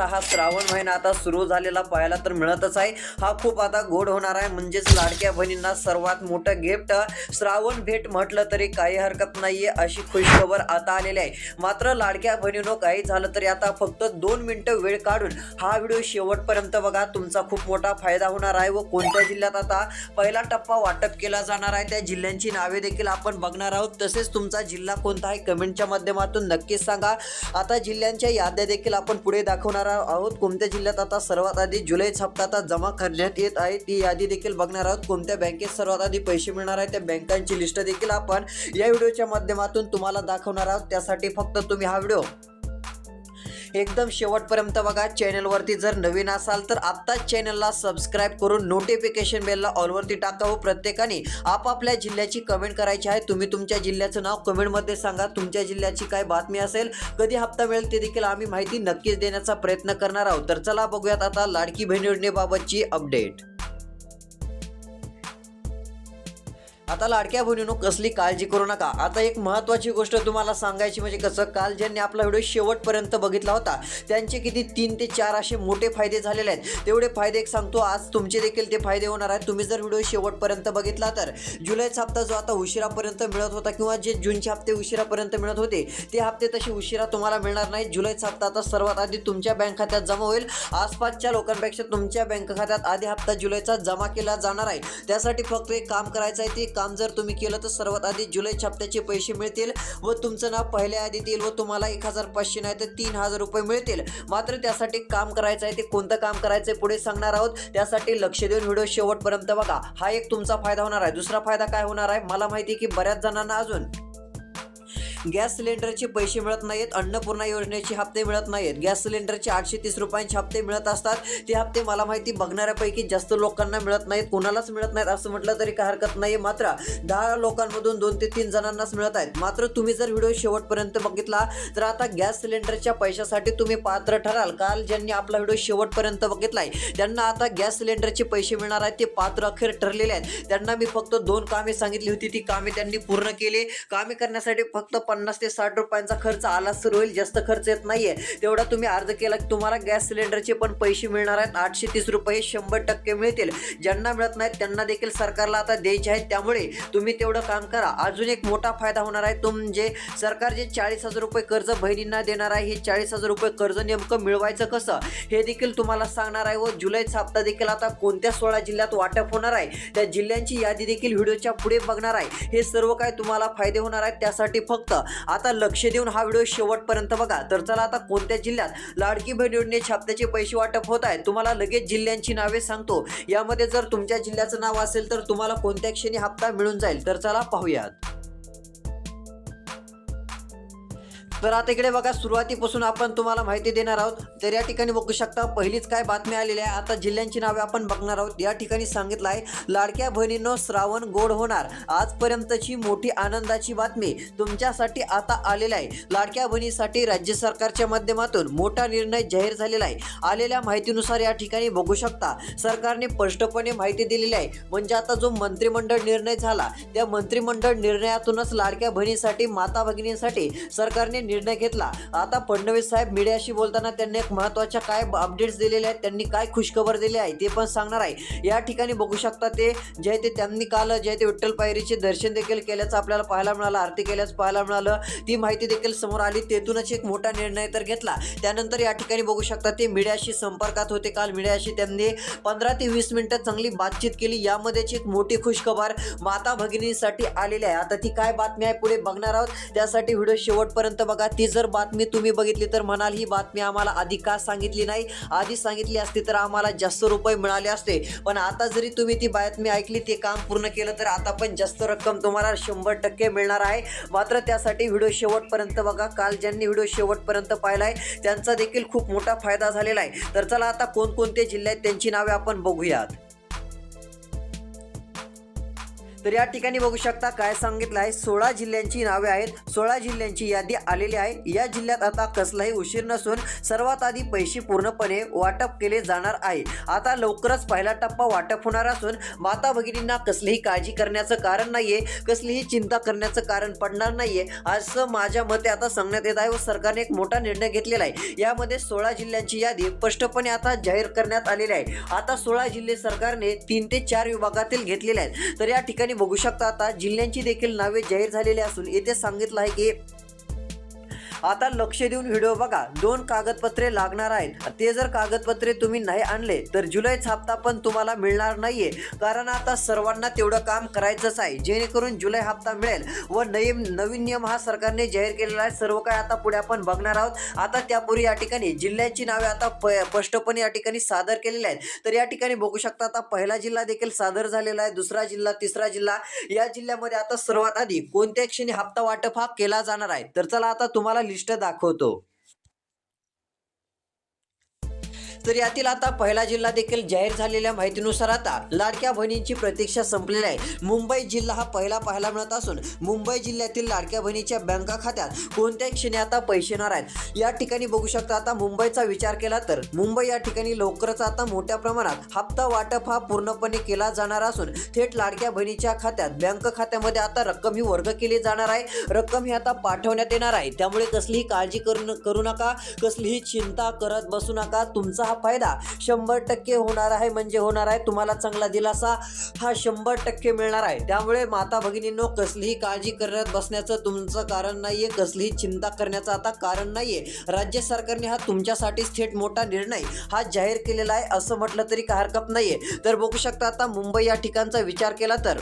आता हा श्रावण महिना आता सुरू झालेला पाहायला तर मिळतच आहे. हा खूप आता गोड होणार आहे. म्हणजेच लाडक्या बहिणींना सर्वात मोठं गिफ्ट श्रावण भेट म्हटलं तरी काही हरकत नाहीये अशी खुशखबर आता आलेली आहे. मात्र लाडक्या बहिणीनो काही झालं तरी आता फक्त दोन मिनिटं वेळ काढून हा व्हिडिओ शेवटपर्यंत बघा. तुमचा खूप मोठा फायदा होणार आहे व कोणत्या जिल्ह्यात आता पहिला टप्पा वाटप केला जाणार आहे त्या जिल्ह्यांची नावे देखील आपण बघणार आहोत. तसेच तुमचा जिल्हा कोणता आहे कमेंटच्या माध्यमातून नक्कीच सांगा. आता जिल्ह्यांच्या याद्या देखील आपण पुढे दाखवणार आहोत कोणत्या जिल्ह्यात आता सर्वात आधी जुलै हप्ता आता जमा करण्यात येत आहे ती यादी देखील बघणार आहोत. कोणत्या बँकेत सर्वात आधी पैसे मिळणार आहे त्या बँकांची लिस्ट देखील आपण या व्हिडिओच्या माध्यमातून तुम्हाला दाखवणार आहोत. त्यासाठी फक्त तुम्ही हा व्हिडिओ एकदम शेवटपर्यंत बघा चॅनलवरती जर नवीन असाल तर आत्ताच चॅनलला सबस्क्राईब करून नोटिफिकेशन बेलला ऑलवरती टाका हो प्रत्येकाने. आपापल्या जिल्ह्याची कमेंट करायची आहे तुम्ही तुमच्या जिल्ह्याचं नाव कमेंटमध्ये सांगा. तुमच्या जिल्ह्याची काय बातमी असेल कधी हप्ता मिळेल ते देखील आम्ही माहिती नक्कीच देण्याचा प्रयत्न करणार आहोत. तर चला बघूयात आता लाडकी बहीण योजनेबाबतची अपडेट आता लाडक्या बहिणीनो कसली काळजी करू नका. आता एक महत्त्वाची गोष्ट तुम्हाला सांगायची म्हणजे कसं काल ज्यांनी आपला व्हिडिओ शेवटपर्यंत बघितला होता त्यांचे किती तीन ते चार असे मोठे फायदे झालेले आहेत. तेवढे फायदे एक सांगतो आज तुमचे देखील ते फायदे होणार आहेत. तुम्ही जर व्हिडिओ शेवटपर्यंत बघितला तर जुलैचा हप्ता जो आता उशिरापर्यंत मिळत होता किंवा जे जूनचे हप्ते उशिरापर्यंत मिळत होते ते हप्ते तसे उशिरा तुम्हाला मिळणार नाही जुलैचा हप्ता आता सर्वात आधी तुमच्या बँक खात्यात जमा होईल. आसपासच्या लोकांपेक्षा तुमच्या बँक खात्यात आधी हप्ता जुलैचा जमा केला जाणार आहे. त्यासाठी फक्त एक काम करायचं आहे ते काम जर तुम्ही केलं तर सर्वात आधी जुलै छाप्त्याचे पैसे मिळतील व तुमचं नाव पहिल्या यादीत येईल व तुम्हाला एक हजार पाचशे नाही तर तीन हजार रुपये मिळतील. मात्र त्यासाठी काम करायचं आहे ते कोणतं काम करायचं आहे पुढे सांगणार आहोत. त्यासाठी लक्ष देऊन व्हिडिओ शेवटपर्यंत बघा. हा एक तुमचा फायदा होणार आहे. दुसरा फायदा काय होणार आहे? मला माहिती आहे की बऱ्याच जणांना अजून गॅस सिलेंडरचे पैसे मिळत नाहीत अन्नपूर्णा योजनेचे हप्ते मिळत नाहीत. गॅस सिलेंडरचे आठशे तीस रुपयांचे हप्ते मिळत असतात. ते हप्ते मला माहिती बघणाऱ्यापैकी जास्त लोकांना मिळत नाहीत कोणालाच मिळत नाहीत असं म्हटलं तरी काय हरकत नाही मात्र दहा लोकांमधून दोन ते तीन जणांनाच मिळत आहेत. मात्र तुम्ही जर व्हिडिओ शेवटपर्यंत बघितला तर आता गॅस सिलेंडरच्या पैशासाठी तुम्ही पात्र ठराल. काल ज्यांनी आपला व्हिडिओ शेवटपर्यंत बघितलाय त्यांना आता गॅस सिलेंडरचे पैसे मिळणार आहेत ते पात्र अखेर ठरलेले आहेत. त्यांना मी फक्त दोन कामे सांगितली होती ती कामे त्यांनी पूर्ण केली. कामे करण्यासाठी फक्त पन्नास ते साठ रुपयांचा खर्च आला सुरू होईल. जास्त खर्च येत नाहीये. तेवढा तुम्ही अर्ज केला की तुम्हाला गॅस सिलेंडरचे पण पैसे मिळणार आहेत. आठशे तीस रुपये शंभर टक्के मिळतील. ज्यांना मिळत नाहीत त्यांना देखील सरकारला आता द्यायचे आहेत. त्यामुळे तुम्ही तेवढं काम करा. अजून एक मोठा फायदा होणार आहे तुम जे सरकार जे चाळीस हजार रुपये कर्ज बहिणींना देणार आहे हे चाळीस हजार रुपये कर्ज नेमकं मिळवायचं कसं? हे देखील तुम्हाला सांगणार आहे व जुलैचा हप्ता देखील आता कोणत्या सोळा जिल्ह्यात वाटप होणार आहे? त्या जिल्ह्यांची यादी देखील व्हिडिओच्या पुढे बघणार आहे. हे सर्व काय तुम्हाला फायदे होणार आहेत? त्यासाठी फक्त आता लक्ष देऊन हा व्हिडिओ शेवटपर्यंत बघा. तर चला आता कोणत्या जिल्ह्यात लाडकी बहीण योजनेचे पैसे वाटप होत आहेत तुम्हाला लगेच जिल्ह्यांची नावे सांगतो. यामध्ये जर तुमच्या जिल्ह्याचं नाव असेल तर तुम्हाला कोणत्या क्षणी हप्ता मिळून जाईल? तर चला पाहूयात. तर आता इकडे बघा सुरुवातीपासून आपण तुम्हाला माहिती देणार आहोत. तर या ठिकाणी बघू शकता पहिलीच काय बातमी आलेली आहे. आता जिल्ह्यांची नावे आपण बघणार आहोत. या ठिकाणी सांगितलं आहे लाडक्या बहिणींनो श्रावण गोड होणार. आजपर्यंतची मोठी आनंदाची बातमी तुमच्यासाठी आता आलेली आहे. लाडक्या बहिणीसाठी राज्य सरकारच्या माध्यमातून मोठा निर्णय जाहीर झालेला आहे. आलेल्या माहितीनुसार या ठिकाणी बघू शकता सरकारने स्पष्टपणे माहिती दिलेली आहे. म्हणजे आता जो मंत्रिमंडळ निर्णय झाला त्या मंत्रिमंडळ निर्णयातूनच लाडक्या बहिणीसाठी माता भगिनींसाठी सरकारने निर्णय घेतला. आता फडणवीस साहेब मीडियाशी बोलताना त्यांनी एक महत्त्वाच्या काय अपडेट्स दिलेल्या आहेत त्यांनी काय खुशखबर दिली आहे ते पण सांगणार आहे. या ठिकाणी बघू शकता ते जे ते त्यांनी काल जे ते विठ्ठल पायरीचे दर्शन देखील केल्याचं आपल्याला पाहायला मिळालं आरती केल्याचं पाहायला मिळालं. ती माहिती देखील समोर आली तेथूनच एक मोठा निर्णय तर घेतला. त्यानंतर या ठिकाणी बघू शकता ते मीडियाशी संपर्कात होते काल. मीडियाशी त्यांनी पंधरा ते वीस मिनिटं चांगली बातचीत केली. यामध्येच एक मोठी खुशखबर माता भगिनीसाठी आलेली आहे. आता ती काय बातमी आहे पुढे बघणार आहोत. त्यासाठी व्हिडिओ शेवटपर्यंत बघा. ती जर बातमी तुम्ही बघितली तर म्हणाल ही बातमी आम्हाला आधी का सांगितली नाही? आधी सांगितली असती तर आम्हाला जास्त रुपये मिळाले असते. पण आता जरी तुम्ही ती बातमी ऐकली ते काम पूर्ण केलं तर आता पण जास्त रक्कम तुम्हाला शंभर टक्के मिळणार आहे. मात्र त्यासाठी व्हिडिओ शेवटपर्यंत बघा. काल ज्यांनी व्हिडिओ शेवटपर्यंत पाहिला आहे त्यांचा देखील खूप मोठा फायदा झालेला आहे. तर चला आता कोणकोणते जिल्हे आहेत त्यांची नावे आपण बघूयात. तर या ठिकाणी बघू शकता काय सांगितलं आहे सोळा जिल्ह्यांची नावे आहेत. सोळा जिल्ह्यांची यादी आलेली आहे. या जिल्ह्यात आता कसलाही उशीर नसून सर्वात आधी पैसे पूर्णपणे वाटप केले जाणार आहे. आता लवकरच पहिला टप्पा वाटप होणार असून माता भगिनींना कसलीही काळजी करण्याचं कारण नाहीये. कसलीही चिंता करण्याचं कारण पडणार नाहीये. असं माझ्या मते आता सांगण्यात येत आहे व सरकारने एक मोठा निर्णय घेतलेला आहे. यामध्ये सोळा जिल्ह्यांची यादी स्पष्टपणे आता जाहीर करण्यात आलेली आहे. आता सोळा जिल्हे सरकारने तीन ते चार विभागातील घेतलेले आहेत. तर या ठिकाणी बघू शकता आता जिल्ह्यांची देखील नावे जाहीर झालेली असून येथे सांगितलं आहे की आता लक्ष देऊन व्हिडिओ बघा. दोन कागदपत्रे लागणार आहेत. ते जर कागदपत्रे तुम्ही नाही आणले तर जुलैच हप्ता पण तुम्हाला मिळणार नाहीये. कारण आता सर्वांना तेवढं काम करायचंच आहे. जेणेकरून जुलै हप्ता मिळेल व नवीन नवीन नियम हा सरकारने जाहीर केलेला आहे. सर्व काय आता पुढे आपण बघणार आहोत. आता त्यापूर्वी या ठिकाणी जिल्ह्यांची नावे आता प- स्पष्टपणे या ठिकाणी सादर केलेली आहेत. तर या ठिकाणी बघू शकता आता पहिला जिल्हा देखील सादर झालेला आहे. दुसरा जिल्हा तिसरा जिल्हा. या जिल्ह्यामध्ये आता सर्वात आधी कोणत्या क्षणी हप्ता वाटप हा केला जाणार आहे. तर चला आता तुम्हाला लिस्ट दाखवतो. तर यातील आता पहिला जिल्हा देखील जाहीर झालेल्या माहितीनुसार आता लाडक्या बहिणींची प्रतीक्षा संपलेली आहे. मुंबई जिल्हा हा पहिला पाहायला मिळत असून मुंबई जिल्ह्यातील लाडक्या बहिणीच्या बँका खात्यात कोणत्याही क्षणी आता पैसे येणार आहेत. या ठिकाणी बघू शकता आता मुंबईचा विचार केला तर मुंबई या ठिकाणी लवकरच आता मोठ्या प्रमाणात हप्ता वाटप हा पूर्णपणे केला जाणार असून थेट लाडक्या बहिणीच्या खात्यात बँक खात्यामध्ये आता रक्कम ही वर्ग केली जाणार आहे. रक्कम ही आता पाठवण्यात येणार आहे. त्यामुळे कसलीही काळजी करू करू नका. कसलीही चिंता करत बसू नका. तुमचा हा फायदा शंभर टक्के होणार आहे म्हणजे होणार आहे. तुम्हाला चांगला दिलासा हा शंभर टक्के मिळणार आहे. त्यामुळे माता भगिनींनो कसलीही काळजी करत बसण्याचं तुमचं कारण नाहीये कसलीही चिंता करण्याचं आता कारण नाहीये. राज्य सरकारने हा तुमच्यासाठीच थेट मोठा निर्णय हा जाहीर केलेला आहे असं म्हटलं तरी काय हरकत नाहीये. तर बघू शकता आता मुंबई या ठिकाणचा विचार केला तर.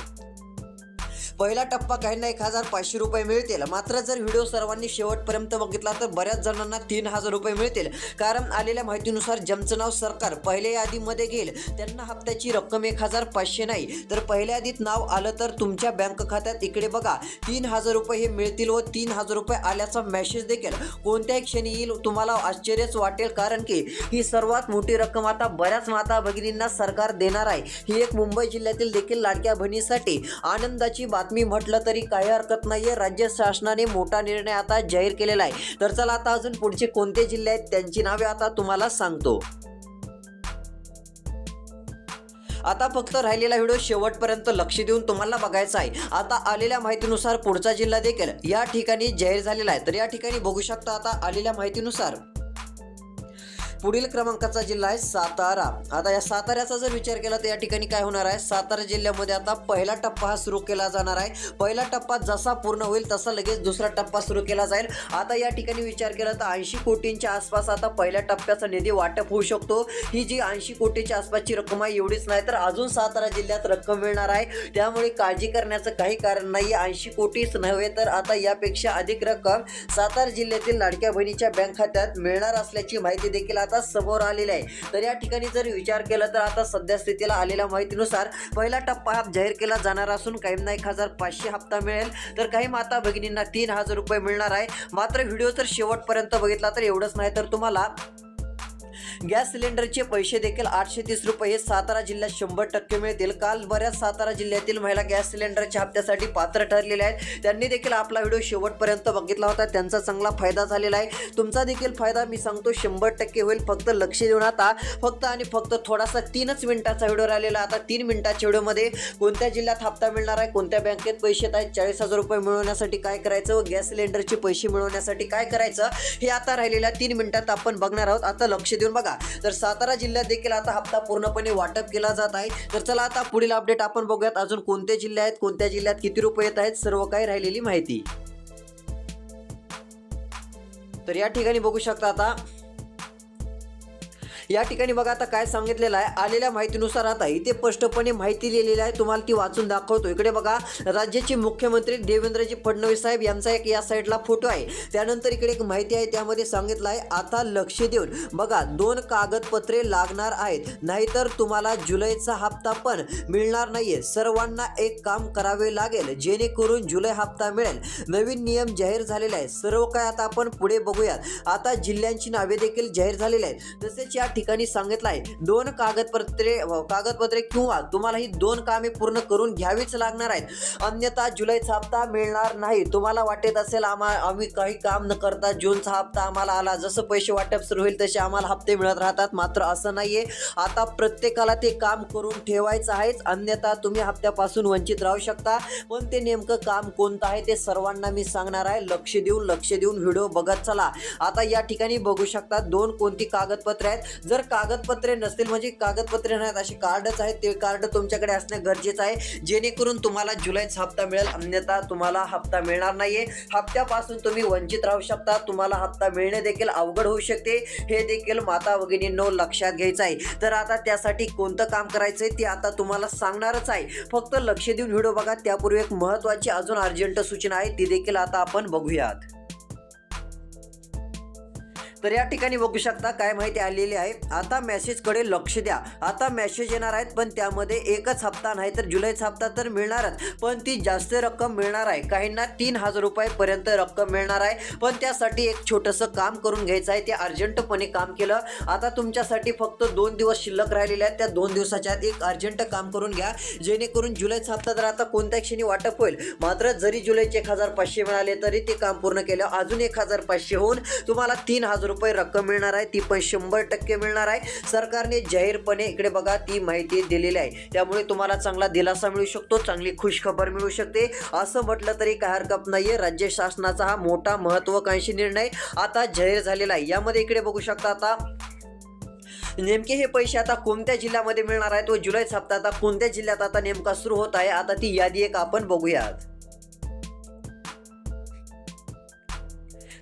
पहिला टप्पा काहींना एक हजार पाचशे रुपये मिळतील. मात्र जर व्हिडिओ सर्वांनी शेवटपर्यंत बघितला तर बऱ्याच जणांना तीन हजार रुपये मिळतील. कारण आलेल्या माहितीनुसार ज्यांचं नाव सरकार पहिल्या यादीमध्ये घेईल त्यांना हप्त्याची रक्कम एक हजार पाचशे नाही. तर पहिल्या यादीत नाव आलं तर तुमच्या बँक खात्यात इकडे बघा. तीन हजार रुपये हे मिळतील व तीन हजार रुपये आल्याचा मेसेज देखील. कोणत्याही क्षणी येईल तुम्हाला आश्चर्यच वाटेल. कारण की ही सर्वात मोठी रक्कम आता बऱ्याच माता भगिनींना सरकार देणार आहे. ही एक मुंबई जिल्ह्यातील देखील लाडक्या बहिणीसाठी आनंदाची बातमी म्हटलं तरी काही हरकत नाहीये. राज्य शासनाने मोठा निर्णय आता जाहीर केलेला आहे. तर चला आता अजून पुढचे कोणते जिल्हे आहेत त्यांची नावे आता तुम्हाला सांगतो. आता फक्त राहिलेला व्हिडिओ शेवटपर्यंत लक्ष देऊन तुम्हाला बघायचा आहे. आता आलेल्या माहितीनुसार पुढचा जिल्हा देखील या ठिकाणी जाहीर झालेला आहे. तर या ठिकाणी बघू शकता आता आलेल्या माहितीनुसार. पुढील क्रमांकाचा जिल्हा आहे सातारा. आता या साताऱ्याचा जर विचार केला तर या ठिकाणी काय होणार आहे? सातारा जिल्ह्यामध्ये आता पहिला टप्पा हा सुरू केला जाणार आहे. पहिला टप्पा जसा पूर्ण होईल तसा लगेच दुसरा टप्पा सुरू केला जाईल. आता या ठिकाणी विचार केला तर ऐंशी कोटींच्या आसपास आता पहिल्या टप्प्याचा निधी वाटप होऊ शकतो. ही जी ऐंशी कोटीच्या आसपासची रक्कम आहे एवढीच नाही तर अजून सातारा जिल्ह्यात रक्कम मिळणार आहे. त्यामुळे काळजी करण्याचं काही कारण नाही ऐंशी कोटीच नव्हे तर आता यापेक्षा अधिक रक्कम सातारा जिल्ह्यातील लाडक्या बहिणीच्या बँक खात्यात मिळणार असल्याची माहिती देखील आता समोर आलेला आहे. तर या ठिकाणी जर विचार केला तर आता सध्या स्थितीला आलेल्या माहितीनुसार पहिला टप्पा हा जाहीर केला जाणार असून काहींना एक हजार पाचशे हप्ता मिळेल. तर काही माता भगिनींना तीन हजार रुपये मिळणार आहे. मात्र व्हिडिओ जर शेवटपर्यंत बघितला तर एवढंच नाही तर तुम्हाला गॅस सिलेंडरचे पैसे देखील आठशे तीस रुपये हे सातारा जिल्ह्यात शंभर टक्के मिळतील. काल बऱ्याच सातारा जिल्ह्यातील महिला गॅस सिलेंडरच्या हप्त्यासाठी पात्र ठरलेल्या आहेत. त्यांनी देखील आपला व्हिडिओ शेवटपर्यंत बघितला होता. त्यांचा चांगला फायदा झालेला आहे. तुमचा देखील फायदा मी सांगतो शंभर टक्के होईल. फक्त लक्ष देऊन आता फक्त आणि फक्त थोडासा तीनच मिनिटाचा व्हिडिओ राहिलेला आता तीन मिनिटाच्या व्हिडिओमध्ये कोणत्या जिल्ह्यात हप्ता मिळणार आहे कोणत्या बँकेत पैसे येत आहेत चाळीस हजार रुपये मिळवण्यासाठी काय करायचं व गॅस सिलेंडरचे पैसे मिळवण्यासाठी काय करायचं हे आता राहिलेल्या तीन मिनिटात आपण बघणार आहोत. आता लक्ष देऊन बघा तर सातारा जिल्ह्यात देखील आता हप्ता पूर्णपणे वाटप केला जात आहे. तर चला आता पुढील अपडेट आपण बघूयात अजून कोणते जिल्हे आहेत कोणत्या जिल्ह्यात किती रुपये येत आहेत सर्व काही राहिलेली माहिती. तर या ठिकाणी बघू शकता आता या ठिकाणी बघा आता काय सांगितलेलं आहे. आलेल्या माहितीनुसार आता इथे स्पष्टपणे माहिती लिहिलेली आहे. तुम्हाला ती वाचून दाखवतो. इकडे बघा राज्याचे मुख्यमंत्री देवेंद्रजी फडणवीस साहेब यांचा एक या साईडला फोटो आहे. त्यानंतर इकडे एक माहिती आहे त्यामध्ये सांगितलं आहे आता लक्ष देऊन बघा दोन कागदपत्रे लागणार आहेत. नाहीतर तुम्हाला जुलैचा हप्ता पण मिळणार नाहीये. सर्वांना एक काम करावे लागेल जेणेकरून जुलै हप्ता मिळेल. नवीन नियम जाहीर झालेले आहेत. सर्व काय आता आपण पुढे बघूयात. आता जिल्ह्यांची नावे देखील जाहीर झालेली आहेत. तसेच या ठिकाणी सांगितलं आहे. दोन कागदपत्रे कागदपत्रे किंवा तुम्हाला ही दोन कामे पूर्ण करून घ्यावीच लागणार आहेत. अन्यथा जुलैचा हप्ता मिळणार नाही. तुम्हाला वाटत असेल आम्हा आम्ही काही काम न करता जूनचा हप्ता आम्हाला आला. जसं पैसे वाटप सुरू होईल तसे आम्हाला हप्ते मिळत राहतात. मात्र असं नाहीये. आता प्रत्येकाला ते काम करून ठेवायचं आहेच. अन्यथा तुम्ही हप्त्यापासून वंचित राहू शकता. पण ते नेमकं काम कोणतं आहे ते सर्वांना मी सांगणार आहे. लक्ष देऊन लक्ष देऊन व्हिडिओ बघत चला. आता या ठिकाणी बघू शकता दोन कोणती कागदपत्रे आहेत. जर कागदपत्रे नसतील म्हणजे कागदपत्रे नाहीत अशी कार्डच आहेत ते कार्ड तुमच्याकडे असणं गरजेचं आहे. जेणेकरून तुम्हाला जुलैचा हप्ता मिळेल अन्यथा तुम्हाला हप्ता मिळणार नाहीये. हप्त्यापासून तुम्ही वंचित राहू शकता तुम्हाला हप्ता मिळणे देखील अवघड होऊ शकते. हे देखील माता भगिनींनो लक्षात घ्यायचं आहे. तर आता त्यासाठी कोणतं काम करायचंय ते आता तुम्हाला सांगणारच आहे. फक्त लक्ष देऊन व्हिडिओ बघा त्यापूर्वी एक महत्वाची अजून अर्जंट सूचना आहे ती देखील आता आपण बघूयात. तर या ठिकाणी बघू शकता काय माहिती आलेली आहे. आता मेसेजकडे लक्ष द्या. आता मेसेज येणार आहेत पण त्यामध्ये एकच हप्ता नाही तर जुलैचा हप्ता तर मिळणारच. पण ती जास्त रक्कम मिळणार आहे. काहींना तीन हजार रुपयापर्यंत रक्कम मिळणार आहे. पण त्यासाठी एक छोटंसं काम करून घ्यायचं आहे. ते अर्जंटपणे काम केलं. आता तुमच्यासाठी फक्त दोन दिवस शिल्लक राहिलेले आहेत. त्या दोन दिवसाच्या आत एक अर्जंट काम करून घ्या. जेणेकरून जुलैचा हप्ता तर आता कोणत्या क्षणी वाटप होईल. मात्र जरी जुलैचे एक हजार पाचशे मिळाले तरी ते काम पूर्ण केलं. अजून एक हजार पाचशे होऊन तुम्हाला तीन हजार रुपये रक्कम मिळणार आहे ती पण शंभर टक्के मिळणार आहे. सरकारने जाहीरपणे इकडे बघा ती माहिती दिलेली आहे. त्यामुळे तुम्हाला चांगला दिलासा मिळू शकतो चांगली खुशखबर मिळू शकते. असं म्हटलं तरी काय हरकत नाहीये. राज्य शासनाचा हा मोठा महत्वाकांक्षी निर्णय आता जाहीर झालेला आहे. यामध्ये इकडे बघू शकता आता नेमके हे पैसे आता कोणत्या जिल्ह्यामध्ये मिळणार आहेत व जुलै हप्ता आता कोणत्या जिल्ह्यात आता नेमका सुरू होत आहे आता ती यादी एक आपण बघूयात.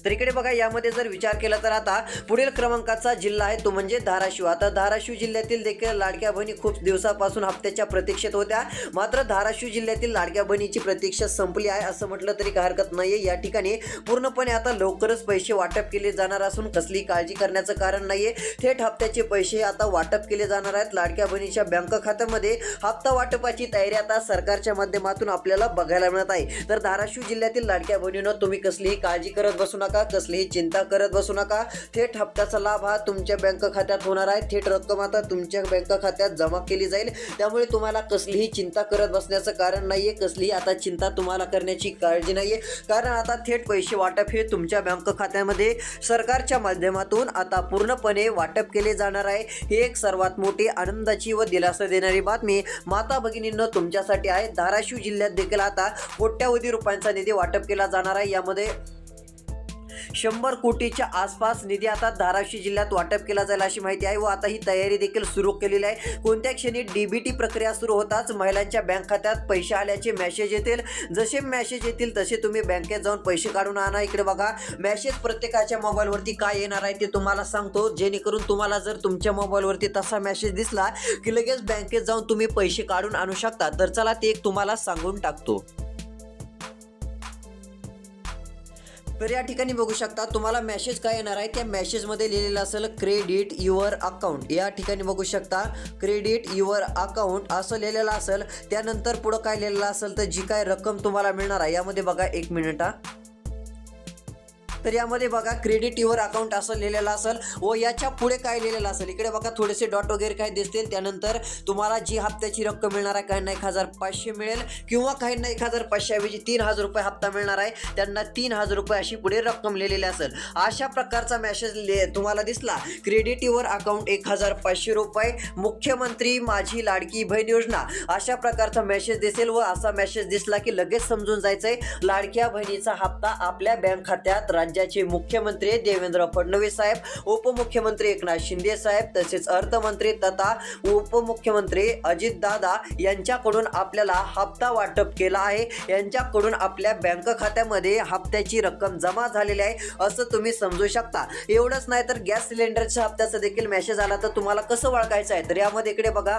तर इकडे बघा यामध्ये जर विचार केला तर आता पुढील क्रमांकाचा जिल्हा आहे तो म्हणजे धाराशिव. आता धाराशिव जिल्ह्यातील देखील लाडक्या बहिणी खूप दिवसापासून हप्त्याच्या प्रतीक्षेत होत्या. मात्र धाराशिव जिल्ह्यातील लाडक्या बहिणीची प्रतीक्षा संपली आहे असं म्हटलं तरी काय हरकत नाहीये. या ठिकाणी पूर्णपणे आता लवकरच पैसे वाटप केले जाणार असून कसली काळजी करण्याचं कारण नाहीये. थेट हप्त्याचे पैसे आता वाटप केले जाणार आहेत. लाडक्या बहिणीच्या बँक खात्यामध्ये हप्ता वाटपाची तयारी आता सरकारच्या माध्यमातून आपल्याला बघायला मिळत आहे. तर धाराशिव जिल्ह्यातील लाडक्या बहिणीनं तुम्ही कसलीही काळजी करत बसू नका. कसलीही चिंता करत बसू नका. थेट हप्त्याचा लाभ हा तुमच्या बँक खात्यात होणार आहे. थेट रक्कम आता तुमच्या बँक खात्यात जमा केली जाईल. त्यामुळे तुम्हाला कसलीही चिंता करत बसण्याचं कारण नाही आहे कसलीही आता चिंता तुम्हाला करण्याची काळजी नाही आहे कारण आता थेट पैसे वाटप हे तुमच्या बँक खात्यामध्ये सरकारच्या माध्यमातून आता पूर्णपणे वाटप केले जाणार आहे. ही एक सर्वात मोठी आनंदाची व दिलासा देणारी बातमी माता भगिनींनो तुमच्यासाठी आहे. धाराशिव जिल्ह्यात देखील आता कोट्यावधी रुपयांचा निधी वाटप केला जाणार आहे. यामध्ये शंभर कोटीच्या आसपास निधी आता धाराशिव जिल्ह्यात वाटप केला जाईल अशी माहिती आहे व आता ही तयारी देखील सुरू केलेली आहे. कोणत्या क्षणी डीबीटी प्रक्रिया सुरू होताच महिलांच्या बँक खात्यात पैसे आल्याचे मेसेज येतील? जसे मेसेज येतील तसे तुम्ही बँकेत जाऊन पैसे काढून आणा. इकडे बघा मेसेज प्रत्येकाच्या मोबाईलवरती काय येणार आहे ते तुम्हाला सांगतो. जेणेकरून तुम्हाला जर तुमच्या मोबाईलवरती तसा मेसेज दिसला की लगेच बँकेत जाऊन तुम्ही पैसे काढून आणू शकता. तर चला ते एक तुम्हाला सांगून टाकतो. तर या ठिकाणी बघू शकता तुम्हाला मेसेज काय येणार आहे? त्या मेसेजमध्ये लिहिलेलं असेल क्रेडिट युअर अकाउंट या ठिकाणी बघू शकता क्रेडिट युअर अकाउंट असं लिहिलेलं असेल. त्यानंतर पुढं काय लिहिलेलं असेल तर जी काय रक्कम तुम्हाला मिळणार आहे यामध्ये बघा एक मिनिट तर यामध्ये बघा क्रेडिट युअर अकाउंट असं लिहिलेलं असेल. व याच्यापुढे काय लिहिलेलं असेल? इकडे बघा थोडेसे डॉट वगैरे काय दिसतील. त्यानंतर तुम्हाला जी हप्त्याची रक्कम मिळणार आहे काहींना एक हजार पाचशे मिळेल किंवा काहींना एक हजार पाचशेऐवजी तीन हजार रुपये हप्ता मिळणार आहे. त्यांना तीन हजार रुपये अशी पुढे रक्कम लिहिलेली असेल. अशा प्रकारचा मेसेज तुम्हाला दिसला. क्रेडिट युअर अकाउंट एक हजार पाचशे रुपये. मुख्यमंत्री माझी लाडकी बहीण योजना. अशा प्रकारचा मेसेज दिसेल व असा मेसेज दिसला की लगेच समजून जायचंय. लाडक्या बहिणीचा हप्ता आपल्या बँक खात्यात राज्याचे मुख्यमंत्री देवेंद्र फडणवीस साहेब उपमुख्यमंत्री एकनाथ शिंदे साहेब तसेच अर्थमंत्री तथा उपमुख्यमंत्री अजित दादा यांच्याकडून आपल्याला हप्ता वाटप केला आहे. यांच्याकडून आपल्या बँक खात्यामध्ये हप्त्याची रक्कम जमा झालेली आहे असं तुम्ही समजू शकता. एवढंच नाही तर गॅस सिलेंडरच्या हप्त्याचा देखील मेसेज आला तर तुम्हाला कसं ओळखायचं आहे? तर यामध्ये इकडे बघा.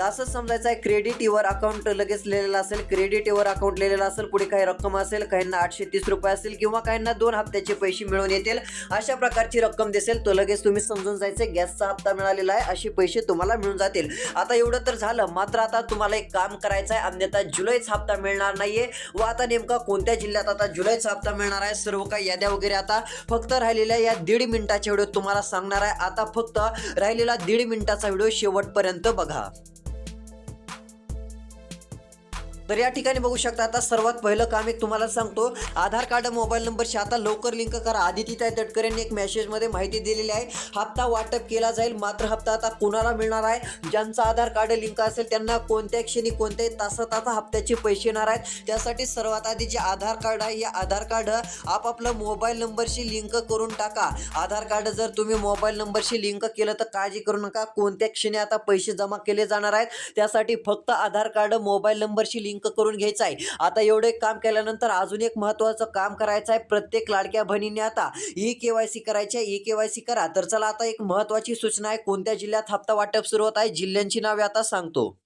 असं समजायचं आहे क्रेडिट युअर अकाउंट लगेच लिहिलेलं असेल क्रेडिट युअर अकाउंट लिहिलेलं असेल पुढे काही रक्कम असेल काहींना आठशे तीस रुपये असेल किंवा काहींना दोन हप्त्याचे पैसे मिळून येतील अशा प्रकारची रक्कम दिसेल तो लगेच तुम्ही समजून जायचं गॅसचा हप्ता मिळालेला आहे असे पैसे तुम्हाला मिळून जातील. आता एवढं तर झालं मात्र आता तुम्हाला एक काम करायचं आहे अन्यथा जुलैचा हप्ता मिळणार नाहीये. व आता नेमका कोणत्या जिल्ह्यात आता जुलैचा हप्ता मिळणार आहे सर्व काही याद्या वगैरे आता फक्त राहिलेल्या या दीड मिनिटाच्या व्हिडिओ तुम्हाला सांगणार आहे. आता फक्त राहिलेला दीड मिनिटाचा व्हिडिओ शेवटपर्यंत बघा. तर या ठिकाणी बघू शकता आता सर्वात पहिलं काम एक तुम्हाला सांगतो. आधार कार्ड मोबाईल नंबरशी आता लवकर लिंक करा. आदितीताई तटकरे यांनी एक मेसेजमध्ये माहिती दिलेली आहे. हप्ता वाटप केला जाईल. मात्र हप्ता आता कुणाला मिळणार आहे? ज्यांचा आधार कार्ड लिंक असेल त्यांना कोणत्या क्षणी कोणत्याही तासात आता हप्त्याचे पैसे येणार आहेत. त्यासाठी सर्वात आधी जे आधार कार्ड आहे या आधार कार्ड आपापलं मोबाईल नंबरशी लिंक करून टाका. आधार कार्ड जर तुम्ही मोबाईल नंबरशी लिंक केलं तर काळजी करू नका. कोणत्या क्षणी आता पैसे जमा केले जाणार आहेत. त्यासाठी फक्त आधार कार्ड मोबाईल नंबरशी लिंक करून घ्यायचं आहे. आता एवढे काम केल्यानंतर अजून एक महत्त्वाचं काम करायचं आहे. प्रत्येक लाडक्या बहिणीने आता ई के वाय सी करायची आहे. ई के वाय सी करा. तर चला आता एक महत्त्वाची सूचना आहे. कोणत्या जिल्ह्यात हप्ता वाटप सुरू होत आहे? जिल्ह्यांची नावे आता सांगतो.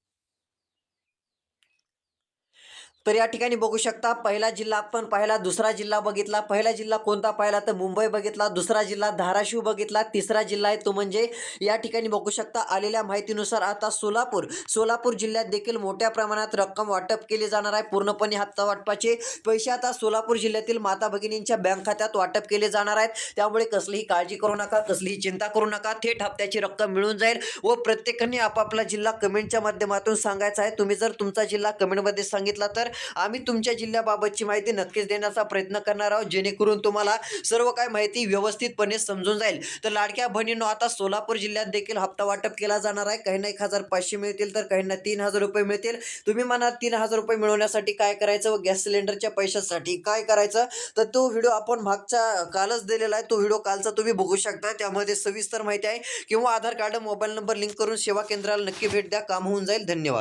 तर या ठिकाणी बघू शकता पहिला जिल्हा आपण पाहिला दुसरा जिल्हा बघितला पहिला जिल्हा कोणता पाहिला तर मुंबई बघितला दुसरा जिल्हा धाराशिव बघितला तिसरा जिल्हा आहे तो म्हणजे या ठिकाणी बघू शकता आलेल्या माहितीनुसार आता सोलापूर. सोलापूर जिल्ह्यात देखील मोठ्या प्रमाणात रक्कम वाटप केली जाणार आहे. पूर्णपणे हप्ता वाटपाचे पैसे आता सोलापूर जिल्ह्यातील माता भगिनींच्या बँक खात्यात वाटप केले जाणार आहेत. त्यामुळे कसलीही काळजी करू नका कसलीही चिंता करू नका. थेट हप्त्याची रक्कम मिळून जाईल व प्रत्येकाने आपापला जिल्हा कमेंटच्या माध्यमातून सांगायचा आहे. तुम्ही जर तुमचा जिल्हा कमेंटमध्ये सांगितला तर आम्ही तुमच्या जिल्ह्याबाबतची माहिती नक्कीच देण्याचा प्रयत्न करणार आहोत. जेणेकरून तुम्हाला सर्व काय माहिती व्यवस्थितपणे समजून जाईल. तर लाडक्या बहिणींनो आता सोलापूर जिल्ह्यात देखील हप्ता वाटप केला जाणार आहे. काहींना एक हजार पाचशे मिळतील तर काहींना तीन हजार रुपये मिळतील. तुम्ही म्हणा तीन हजार रुपये मिळवण्यासाठी काय करायचं व गॅस सिलेंडरच्या पैशासाठी काय करायचं? तर तो व्हिडिओ आपण मागचा कालच दिलेला आहे. तो व्हिडिओ कालचा तुम्ही बघू शकता. त्यामध्ये सविस्तर माहिती आहे. किंवा Aadhaar card mobile number link करून सेवा केंद्राला नक्की भेट द्या. काम होऊन जाईल. धन्यवाद.